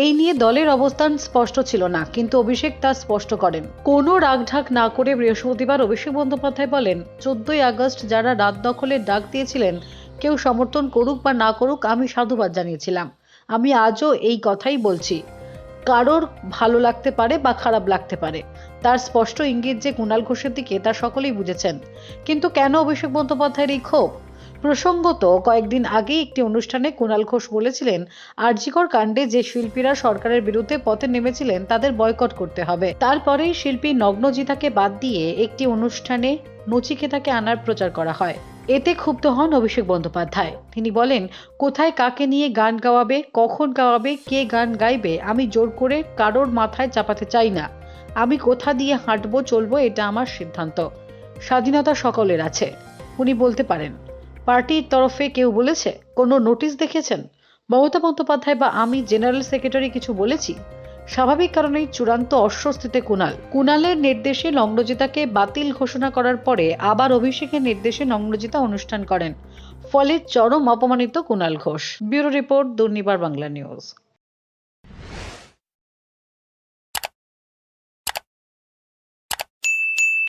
এই নিয়ে দলের অবস্থান স্পষ্ট ছিল না, কিন্তু অভিষেক তা স্পষ্ট করেন। কোনো রাগঢাক না করে বৃহস্পতিবার অভিষেক বন্দ্যোপাধ্যায় বলেন, চোদ্দই আগস্ট যারা রাত দখলের ডাক দিয়েছিলেন, কেউ সমর্থন করুক বা না করুক, আমি সাধুবাদ জানিয়েছিলাম। আমি আজও এই কথাই বলছি। কারোর ভালো লাগতে পারে বা খারাপ লাগতে পারে। তার স্পষ্ট ইঙ্গিত যে কুণাল ঘোষের দিকে তা সকলেই বুঝেছেন। কিন্তু কেন অভিষেক বন্দ্যোপাধ্যায়ের এই ক্ষোভ? প্রসঙ্গত, কয়েকদিন আগেই একটি অনুষ্ঠানে কুণাল ঘোষ বলেছিলেন, আরজিকর কাণ্ডে যে শিল্পীরা সরকারের বিরুদ্ধে পথে নেমেছিলেন, তাদের বয়কট করতে হবে। তারপরেই শিল্পী নগ্নজিতাকে বাদ দিয়ে একটি অনুষ্ঠানে নচিকেতাকে আনার প্রচার করা হয়। এতে ক্ষুব্ধ হন অভিষেক বন্দ্যোপাধ্যায়। তিনি বলেন, কোথায় কাকে নিয়ে গান গাওয়াবে, কখন গাওয়াবে, কে গান গাইবে, আমি জোর করে কারোর মাথায় চাপাতে চাই না। আমি কোথা দিয়ে হাঁটবো, চলবো, এটা আমার সিদ্ধান্ত। স্বাধীনতা সকলের আছে। উনি বলতে পারেন পার্টির তরফে কেউ বলেছে? কোনো নোটিশ দেখেছেন? মমতা বন্দ্যোপাধ্যায় বা আমি জেনারেল সেক্রেটারি কিছু বলেছি? স্বাভাবিক কারণেই চূড়ান্ত অস্বস্তিতে কুনাল কুনালের নির্দেশে নগ্নজিতাকে বাতিল ঘোষণা করার পরে আবার অভিষেকের নির্দেশে নগ্নজিতা অনুষ্ঠান করেন। ফলে চরম অপমানিত Kunal Ghosh. Bureau report Durnibar Bangla news.